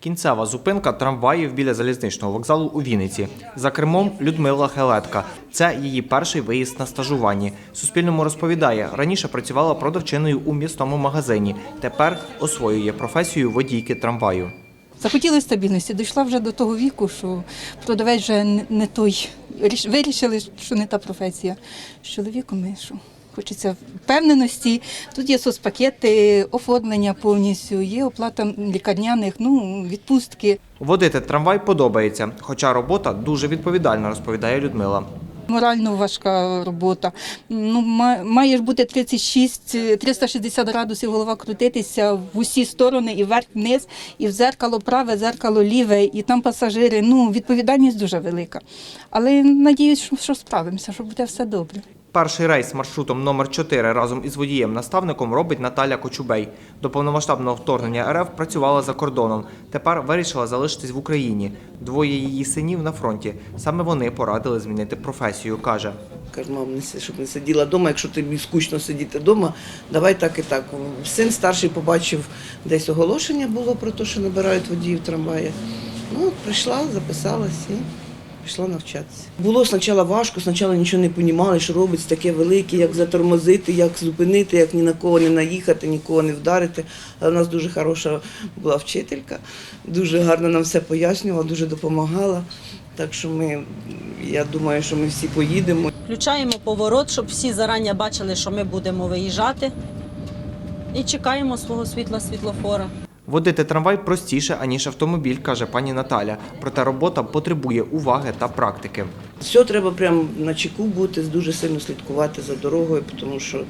Кінцева зупинка трамваїв біля залізничного вокзалу у Вінниці. За кермом Людмила Хелетка. Це її перший виїзд на стажуванні. Суспільному розповідає, раніше працювала продавчиною у місному магазині. Тепер освоює професію водійки трамваю. Захотіли стабільності, дійшла вже до того віку, що продавець вже не- той. Вирішили, що не та професія. З чоловіком і що? Хочеться впевненості. Тут є соцпакети, оформлення повністю, є оплата лікарняних, ну, відпустки. Водити трамвай подобається, хоча робота дуже відповідальна, розповідає Людмила. Морально важка робота. Ну, ма- має ж бути 36, 360 градусів голова крутитися в усі сторони, і вверх, вниз, і в зеркало праве, зеркало ліве, і там пасажири. Ну, відповідальність дуже велика. Але надіюсь, що справимося, що буде все добре. Перший рейс маршрутом номер 4 разом із водієм-наставником робить Наталя Кочубей. До повномасштабного вторгнення РФ працювала за кордоном. Тепер вирішила залишитись в Україні. Двоє її синів на фронті. Саме вони порадили змінити професію, каже. Кажу, мам, щоб не сиділа вдома, якщо тобі скучно сидіти вдома, давай так і так. Син старший побачив, десь оголошення було про те, що набирають водіїв трамвая. Ну, прийшла, записалась і пішла навчатися. Було спочатку важко, спочатку нічого не розуміли, що робиться таке велике, як затормозити, як зупинити, як ні на кого не наїхати, нікого не вдарити. Але в нас дуже хороша була вчителька, дуже гарно нам все пояснювала, дуже допомагала. Так що ми, я думаю, що ми всі поїдемо. Включаємо поворот, щоб всі зарані бачили, що ми будемо виїжджати. І чекаємо свого світла світлофора. Водити трамвай простіше, аніж автомобіль, каже пані Наталя. Проте робота потребує уваги та практики. Все треба прямо на чеку бути, дуже сильно слідкувати за дорогою, тому що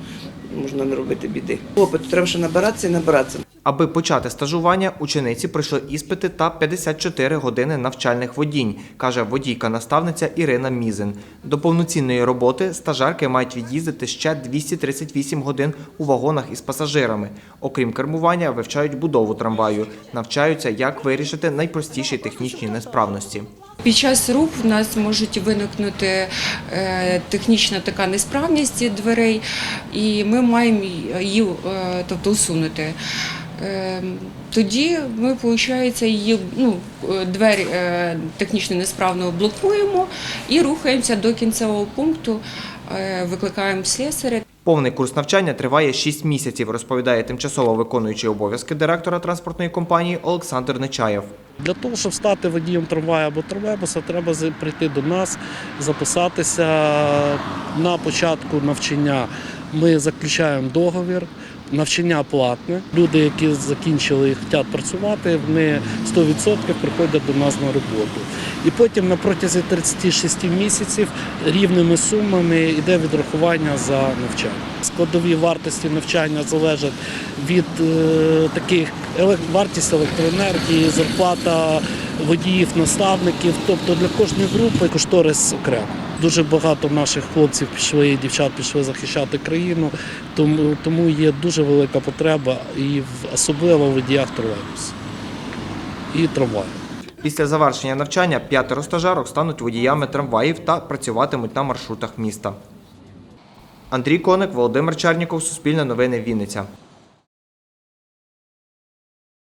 можна не робити біди. Опиту треба ще набиратися і набиратися. Аби почати стажування, учениці пройшли іспити та 54 години навчальних водінь, каже водійка-наставниця Ірина Мізин. До повноцінної роботи стажерки мають від'їздити ще 238 годин у вагонах із пасажирами. Окрім кермування, вивчають будову трамваю, навчаються, як вирішити найпростіші технічні несправності. Під час руху в нас можуть виникнути е, технічна така несправність дверей, і ми маємо її е, тобто, усунути. Е, Тоді ми, виходить, її ну, е, двері е, технічно несправно блокуємо і рухаємося до кінцевого пункту, е, викликаємо слесаря. Повний курс навчання триває 6 місяців, розповідає тимчасово виконуючий обов'язки директора транспортної компанії Олександр Нечаєв. Для того, щоб стати водієм трамвая або трамвайбуса, треба прийти до нас, записатися на початку навчання. Ми заключаємо договір. Навчання платне. Люди, які закінчили і хочуть працювати, вони 100% приходять до нас на роботу. І потім на протязі 36 місяців рівними сумами йде відрахування за навчання. Складові вартості навчання залежать від е, таких вартість електроенергії, зарплата водіїв, наставників. Тобто для кожної групи кошторис окремо. Дуже багато наших хлопців пішли і дівчат пішли захищати країну, тому, тому є дуже велика потреба і в особливо в водіях тролейбусів і трамваїв. Після завершення навчання п'ятеро стажерок стануть водіями трамваїв та працюватимуть на маршрутах міста. Андрій Коник, Володимир Черніков, Суспільне новини, Вінниця.